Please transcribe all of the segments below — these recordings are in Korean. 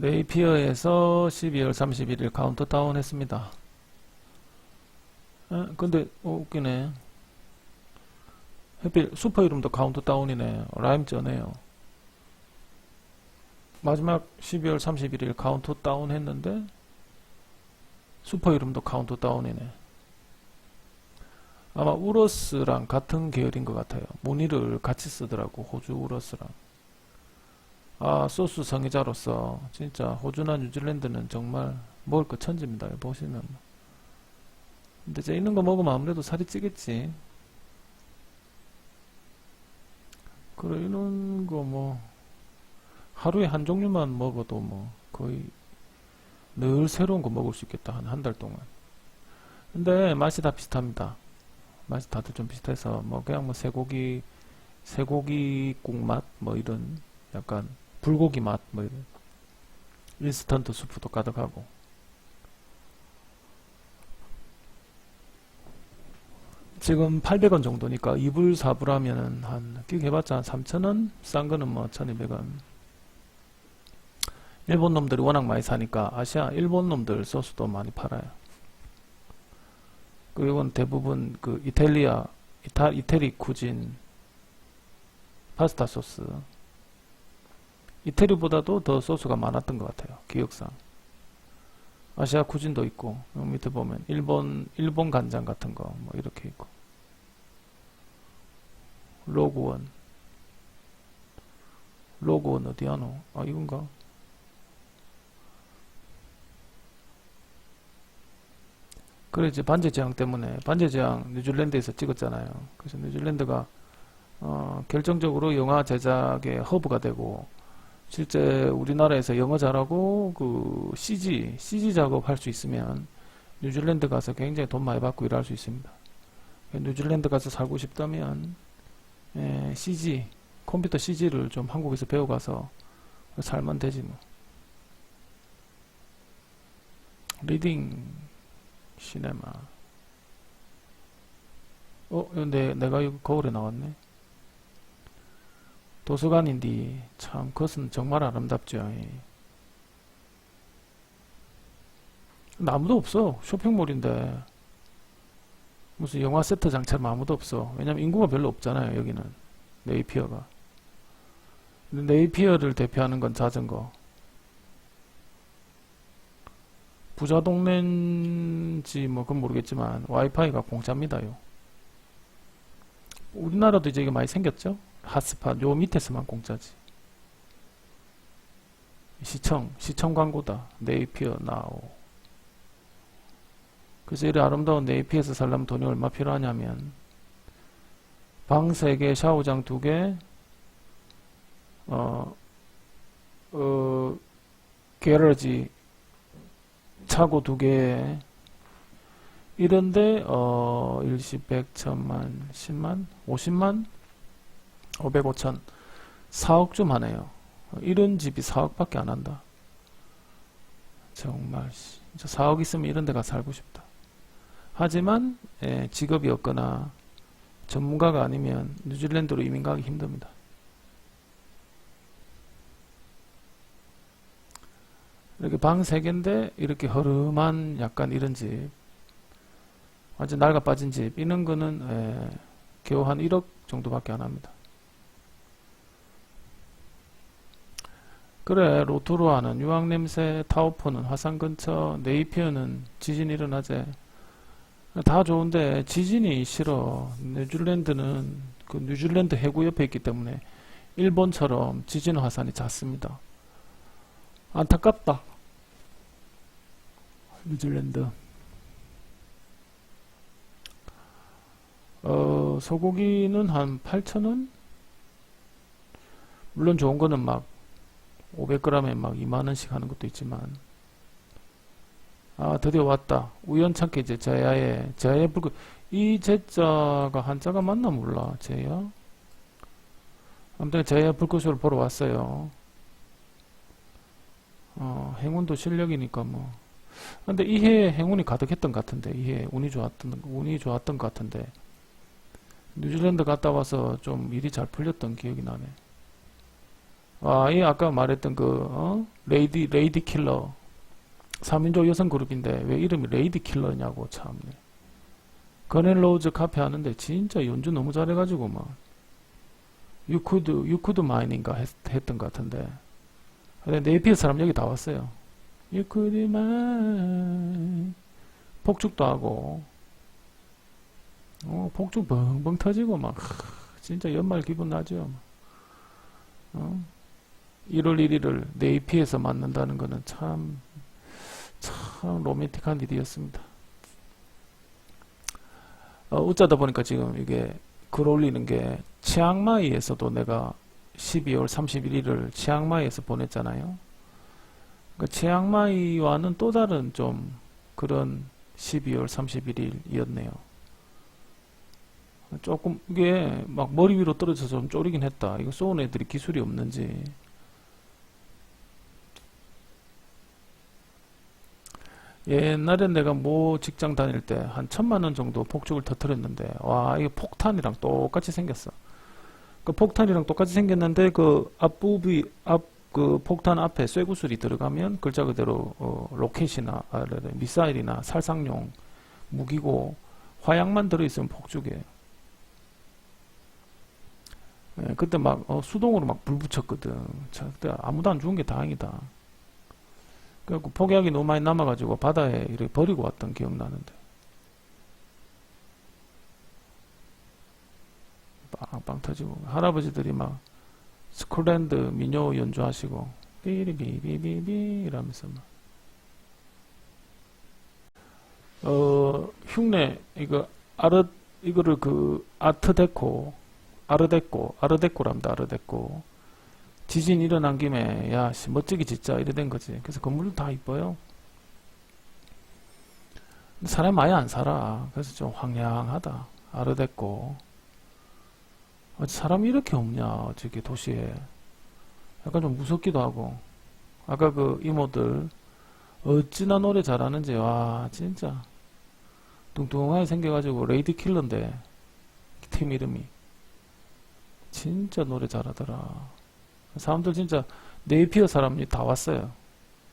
네이피어에서 12월 31일 카운트 다운 했습니다. 에? 근데 어, 웃기네. 하필 슈퍼 이름도 카운트 다운이네. 라임 쩌네요. 마지막 12월 31일 카운트 다운 했는데 슈퍼 이름도 카운트 다운이네. 아마 우러스랑 같은 계열인 것 같아요. 무늬를 같이 쓰더라고 호주 우러스랑. 아 소스 성의자로서 진짜 호주나 뉴질랜드는 정말 먹을 거 천지입니다. 보시면. 근데 이제 있는 거 먹으면 아무래도 살이 찌겠지. 그래 이런 거 뭐 하루에 한 종류만 먹어도 뭐 거의 늘 새로운 거 먹을 수 있겠다 한 한 달 동안. 근데 맛이 다 비슷합니다. 맛이 다들 좀 비슷해서 뭐 그냥 뭐 쇠고기 쇠고기 국 맛 뭐 이런 약간 불고기 맛 뭐 이런. 인스턴트 수프도 가득하고. 지금 800원 정도니까 2불 4불 하면은 한 끼 해봤자 한 3,000원? 싼 거는 뭐 1,200원. 일본 놈들이 워낙 많이 사니까 아시아 일본 놈들 소스도 많이 팔아요. 그리고 대부분 그 이탈리아 이타, 이태리 쿠진 파스타 소스 이태리보다도 더 소스가 많았던 것 같아요 기억상. 아시아 쿠진도 있고 밑에 보면 일본 일본 간장 같은 거 뭐 이렇게 있고. 로그원. 로그원 어디야 노? 아 이건가? 그래 이제 반제 제한 때문에 반제 제한 뉴질랜드에서 찍었잖아요. 그래서 뉴질랜드가 어, 결정적으로 영화 제작의 허브가 되고 실제 우리나라에서 영어 잘하고 그 CG CG 작업 할 수 있으면 뉴질랜드 가서 굉장히 돈 많이 받고 일할 수 있습니다. 뉴질랜드 가서 살고 싶다면 에, CG 컴퓨터 CG를 좀 한국에서 배워가서 살면 되지 뭐. 리딩 시네마. 어, 근데 내가 이거 거울에 나왔네. 도서관인데 참 그것은 정말 아름답죠. 예. 아무도 없어. 쇼핑몰인데 무슨 영화 세트장처럼 아무도 없어. 왜냐면 인구가 별로 없잖아요. 여기는 네이피어가. 네이피어를 대표하는 건 자전거. 부자 동네인지 뭐 그건 모르겠지만 와이파이가 공짜입니다요. 우리나라도 이제 이게 많이 생겼죠? 핫스팟 요 밑에서만 공짜지. 시청 시청 광고다. 네이피어 나오 그래서 이리 아름다운 네이피에서 살려면 돈이 얼마 필요하냐면 방 3개 샤워장 2개 어, 어 게러지 차고 2개. 이런데 어 일시 100, 1000만, 10만, 50만 500, 5천 4억 좀 하네요. 이런 집이 4억밖에 안 한다. 정말 진짜 4억 있으면 이런 데가 살고 싶다. 하지만 예, 직업이 없거나 전문가가 아니면 뉴질랜드로 이민 가기 힘듭니다. 이렇게 방 3개인데 이렇게 허름한 약간 이런 집 완전 낡아 빠진 집 이런 거는 예, 겨우 한 1억 정도밖에 안 합니다. 그래 로토로아는 유황냄새 타오포는 화산 근처 네이피어는 지진 일어나재 다 좋은데 지진이 싫어. 뉴질랜드는 그 뉴질랜드 해구 옆에 있기 때문에 일본처럼 지진 화산이 잦습니다. 안타깝다. 뉴질랜드. 어 소고기는 한 8,000원? 물론 좋은 거는 막 500g에 막 2만원씩 하는 것도 있지만. 아 드디어 왔다. 우연찮게 이제 제야의 제야의 불꽃 이 제자가 한자가 맞나 몰라 제야? 아무튼 제야 불꽃쇼를 보러 왔어요. 어 행운도 실력이니까 뭐. 근데 이해 행운이 가득했던 것 같은데 이해 운이 좋았던 운이 좋았던 것 같은데. 뉴질랜드 갔다 와서 좀 일이 잘 풀렸던 기억이 나네 아, 이 아까 말했던 그, 어? 레이디, 레이디 킬러. 3인조 여성 그룹인데 왜 이름이 레이디 킬러냐고, 참네. 거넬로우즈 카페 하는데 진짜 연주 너무 잘해가지고 막. 유쿠드, 유쿠드 마인인가 했, 했던 것 같은데. 근데 네이피의 사람 여기 다 왔어요. 유쿠드 마인. 폭죽도 하고. 어, 폭죽 벙벙 터지고 막. 하, 진짜 연말 기분 나죠. 어? 1월 1일을 네이피에서 맞는다는 것은 참, 참 로맨틱한 일이었습니다. 어, 어쩌다 보니까 지금 이게 글 올리는 게 치앙마이에서도 내가 12월 31일을 치앙마이에서 보냈잖아요. 그 치앙마이와는 또 다른 좀 그런 12월 31일이었네요. 조금 이게 막 머리 위로 떨어져서 좀 쪼리긴 했다. 이거 쏘는 애들이 기술이 없는지. 옛날에 내가 뭐 직장 다닐 때 한 천만 원 정도 폭죽을 터뜨렸는데 와 이게 폭탄이랑 똑같이 생겼어. 그 폭탄이랑 똑같이 생겼는데 그 앞부비 앞그 폭탄 앞에 쇠구슬이 들어가면 글자 그대로 어, 로켓이나 아, 네, 네, 미사일이나 살상용 무기고 화약만 들어있으면 폭죽이에요. 예, 그때 막 어, 수동으로 막 불 붙였거든. 자, 그때 아무도 안 죽은 게 다행이다. 그래갖고 폭약이 너무 많이 남아가지고 바다에 이렇게 버리고 왔던 기억 나는데. 빵빵 터지고 할아버지들이 막 스콜랜드 민요 연주하시고 삐리비비비비 이러면서 막. 어 흉내 이거 아르 이거를 그 아트데코 아르데코 아르데코랍니다 아르데코 지진 일어난 김에 야 씨, 멋지게 짓자 이래 된 거지. 그래서 건물도 다 이뻐요. 사람이 많이 안 살아. 그래서 좀 황량하다. 어, 사람이 이렇게 없냐 저기 도시에. 약간 좀 무섭기도 하고. 아까 그 이모들 어찌나 노래 잘하는지 와 진짜. 뚱뚱하게 생겨가지고 레이디 킬러인데 팀 이름이. 진짜 노래 잘하더라 사람들 진짜 네이피어 사람이 다 왔어요.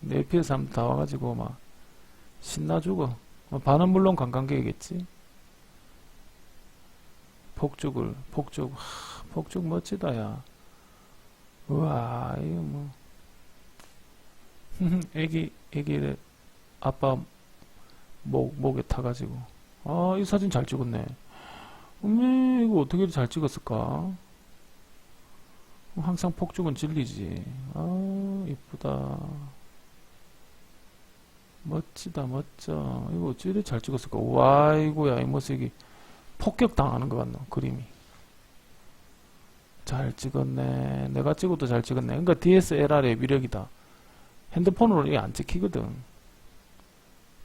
네이피어 사람들 다 와가지고 막 신나 죽어 뭐 반은 물론 관광객이겠지. 폭죽을 폭죽 하, 폭죽 멋지다 야. 우와 이거 뭐. 애기 애기를 아빠 목 목에 타가지고. 아 이 사진 잘 찍었네. 어메 이거 어떻게 잘 찍었을까 항상 폭죽은 진리지. 아 이쁘다. 멋지다 멋져. 이거 어찌 잘 찍었을까? 와 이거야 이 모습이. 폭격당하는 것 같노 그림이. 잘 찍었네. 내가 찍어도 잘 찍었네. 그러니까 DSLR의 위력이다. 핸드폰으로 이게 안 찍히거든.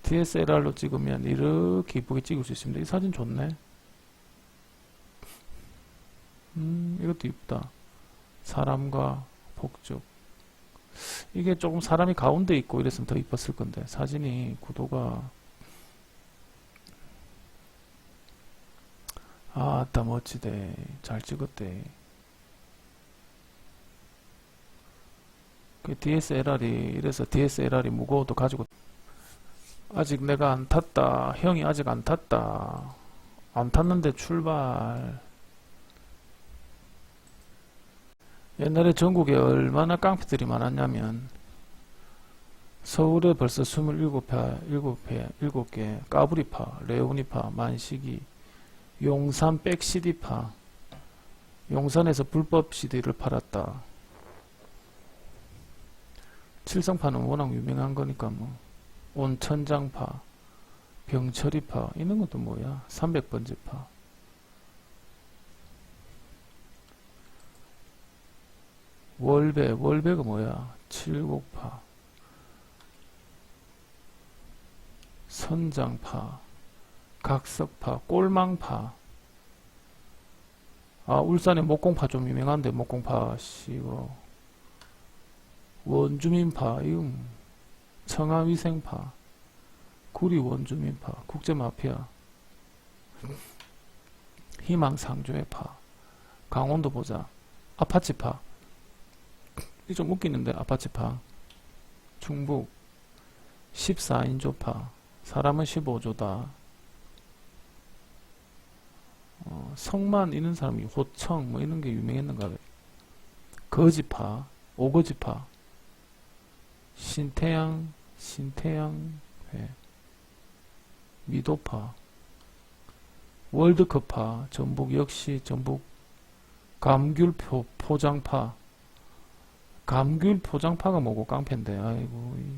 DSLR로 찍으면 이렇게 이쁘게 찍을 수 있습니다. 이 사진 좋네. 음 이것도 이쁘다 사람과 폭죽. 이게 조금 사람이 가운데 있고 이랬으면 더 이뻤을 건데 사진이 구도가. 아따 멋지대. 잘 찍었대. 그 DSLR이 이래서 DSLR이 무거워도 가지고. 아직 내가 안 탔다. 형이 아직 안 탔다. 안 탔는데 출발 옛날에 전국에 얼마나 깡패들이 많았냐면 서울에 벌써 27파, 7개, 7개 까부리파, 레오니파, 만식이 용산 백 CD파 용산에서 불법 CD를 팔았다. 칠성파는 워낙 유명한 거니까 뭐 온천장파, 병철이파 이런 것도 뭐야? 300번지파. 월배, 월배가 뭐야? 칠곡파, 선장파, 각석파, 꼴망파. 아, 울산에 목공파 좀 유명한데, 목공파, 씨, 이거. 원주민파, 이거. 청아위생파, 구리 원주민파, 국제마피아, 희망상조회파, 강원도 보자, 아파치파, 이좀 웃기는데 아파치파. 중북 14인조파. 사람은 15조다. 어, 성만 있는 사람이 호청 뭐 이런 게 유명했는가 봐요. 거지파 오거지파. 신태양 신태양 회. 미도파. 월드컵파. 전북 역시 전북 감귤 표, 포장파 감귤 포장파가 뭐고 깡패인데. 아이고 이.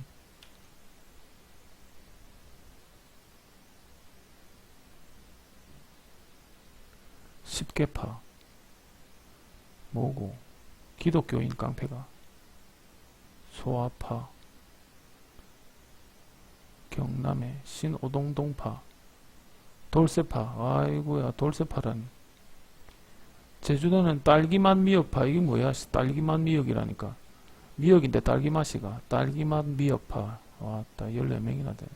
십계파. 뭐고? 기독교인 깡패가. 소아파. 경남의 신오동동파. 돌쇠파. 아이고야 돌쇠파란 제주도는 딸기맛 미역파 이게 뭐야? 딸기맛 미역이라니까. 미역인데 딸기맛이가 딸기맛 미역파. 왔다 14명이나 돼